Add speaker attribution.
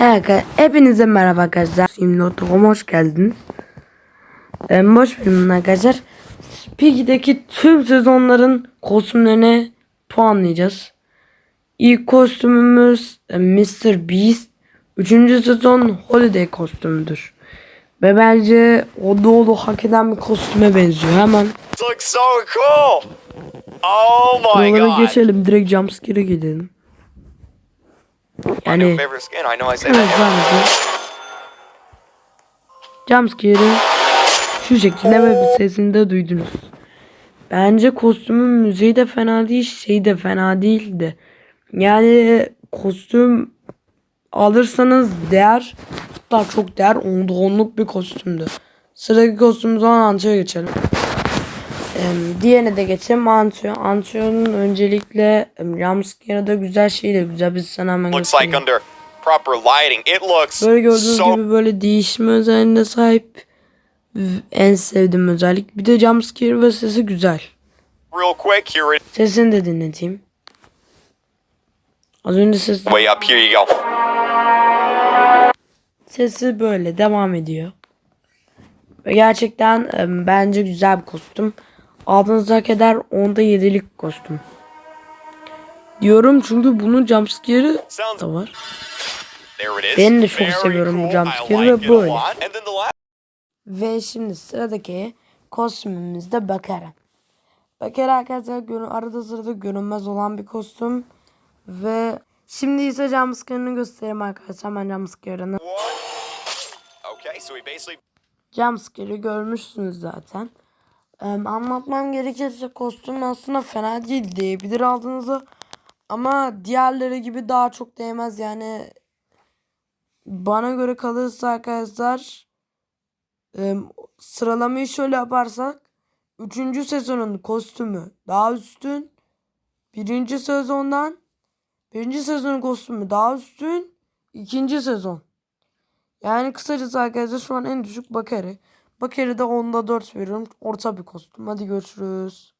Speaker 1: He, hepinize merhaba arkadaşlar. Şimdi oturuma hoş geldiniz. Ee, boş verin arkadaşlar. Piggy'deki tüm sezonların kostümlerini puanlayacağız. İlk kostümümüz e, Mr. Beast. Üçüncü sezon Holiday kostümüdür. Ve bence o dolu hak eden bir kostüme benziyor. Hemen
Speaker 2: looks so cool. Oh my
Speaker 1: buralara
Speaker 2: god.
Speaker 1: geçelim. Direkt jumpscare'e gidelim.
Speaker 2: That.
Speaker 1: sadece Jumpscare'ı şu şekilde ve bir sesini de duydunuz. Bence kostümün müziği de fena değil, şey de fena değildi. Yani kostüm alırsanız değer, hatta çok değer, onluk bir kostümdü. Sıradaki kostümümüz olan Antio'ya geçelim. Diğerine de geçelim Antio. Antio'nun öncelikle jumpscare'ı güzel şey de güzel. Biz sana hemen
Speaker 2: Looks like under proper lighting, it looks
Speaker 1: Böyle gördüğünüz
Speaker 2: so
Speaker 1: gibi böyle değişme özelliğine sahip en sevdiğim özellik. Bir de jumpscare ve sesi güzel.
Speaker 2: real quick. Here it
Speaker 1: Sesini de dinleteyim. Az önce ses
Speaker 2: way up. Here you go.
Speaker 1: sesi böyle devam ediyor. Ve gerçekten bence güzel bir kostüm. Aldığınız hak eder onda 7'lik kostüm. Diyorum çünkü bunun jumpscare'ı da var. Ben de çok seviyorum bu jumpscare'ı ve böyle. Ve şimdi sıradaki kostümümüzde Bakara. Bakara arkadaşlar görün, arada sırada görünmez olan bir kostüm. Ve şimdi ise jumpscare'ını göstereyim arkadaşlar. Ben jumpscare'ını. Jumpscare'ı görmüşsünüz zaten. Anlatmam gerekirse kostüm aslında fena değil diyebilir aldığınızı. Ama diğerleri gibi daha çok değmez yani. Bana göre kalırsa arkadaşlar sıralamayı şöyle yaparsak 3. sezonun kostümü daha üstün. 1. sezondan 1. sezonun kostümü daha üstün. 2. sezon. Yani kısacası arkadaşlar şu an en düşük Bakari. Bakari'de onda 4 veriyorum. Orta bir kostüm. Hadi görüşürüz.